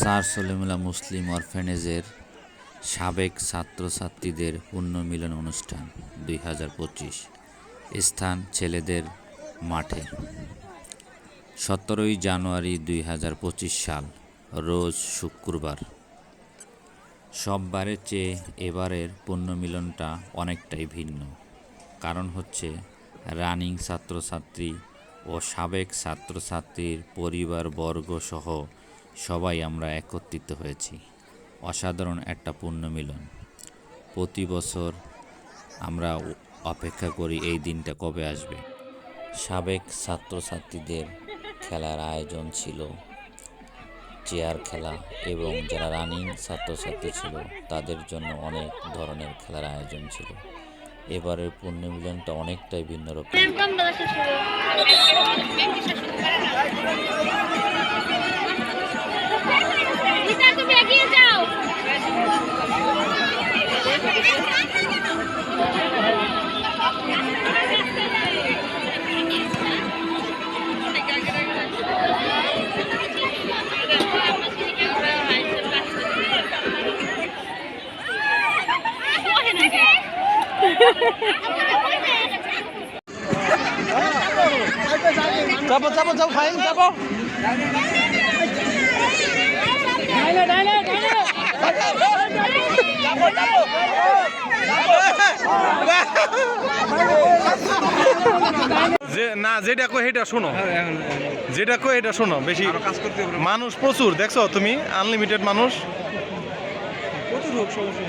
Sir Salimullah মুসলিম অরফেনেজের সাবেক ছাত্রছাত্রীদের পুণ্যমিলন অনুষ্ঠান দুই হাজার পঁচিশ। স্থান ছেলেদের মাঠে। সতেরোই জানুয়ারি দুই হাজার পঁচিশ সাল, রোজ শুক্রবার। সববারের চেয়ে এবারের পুণ্যমিলনটা অনেকটাই ভিন্ন। কারণ হচ্ছে রানিং ছাত্রছাত্রী ও সাবেক ছাত্রছাত্রীর পরিবারবর্গ সহ সবাই আমরা একত্রিত হয়েছি। অসাধারণ একটা পুণ্যমিলন প্রতি বছর আমরা অপেক্ষা করি এই দিনটা কবে আসবে। সাবেক ছাত্রছাত্রীদের খেলার আয়োজন ছিল, চেয়ার খেলা এবং যারা রানিং ছাত্রছাত্রী ছিল, তাদের জন্য অনেক ধরনের খেলার আয়োজন ছিল। এবারের পুণ্যমিলনটা অনেকটাই ভিন্ন রকম। চাপো চাপো চাপো ফাইন চাপো। যে, না, যেটা কো সেটা শোনো। যেটা কো এটা শোনো, বেশি। মানুষ প্রচুর, দেখছ তুমি? আনলিমিটেড মানুষ। প্রচুর হোক সমস্যা